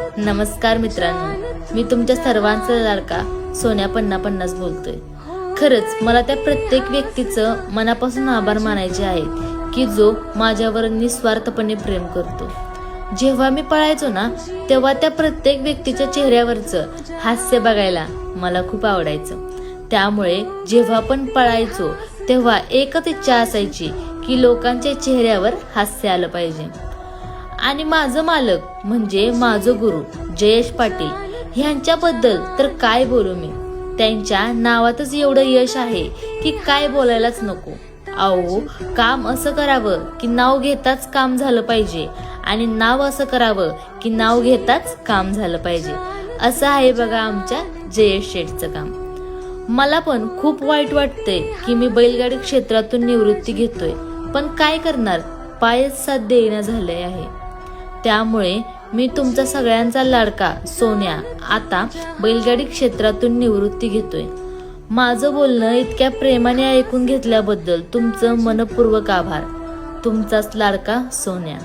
नमस्कार मित्रांनो मी तुमच्या सर्वांचा लाडका सोन्या पन्ना पन्नास बोलतोय. खरंच मला त्या प्रत्येक व्यक्तीचं मनापासून आभार मानायचे आहेत की जो माझ्यावर निस्वार्थपणे प्रेम करतो. जेव्हा मी पळायचो ना तेव्हा त्या प्रत्येक व्यक्तीच्या चेहऱ्यावरचं हास्य बघायला मला खूप आवडायचं. त्यामुळे जेव्हा पण पळायचो तेव्हा एकच इच्छा असायची की लोकांच्या चेहऱ्यावर हास्य आलं पाहिजे. आणि माझं मालक म्हणजे माझं गुरु जयेश पाटील ह्यांच्याबद्दल तर काय बोलू मी? त्यांच्या नावातच एवढं यश आहे की काय बोलायलाच नको. अहो काम असं करावं की नाव घेताच काम झालं पाहिजे आणि नाव असं करावं की नाव घेताच काम झालं पाहिजे. असं आहे बघा आमच्या जयेश शेठचं काम. मला पण खूप वाईट वाटतंय की मी बैलगाडी क्षेत्रातून निवृत्ती घेतोय. पण काय करणार? पायच साथ देईना झाले आहे. त्यामुळे मी तुमचा सगळ्यांचा लाडका सोन्या. आता बैलगाडी क्षेत्रातून निवृत्ती घेतोय. माझं बोलणं इतक्या प्रेमाने ऐकून घेतल्याबद्दल तुमचं मनपूर्वक आभार. तुमचाच लाडका सोन्या.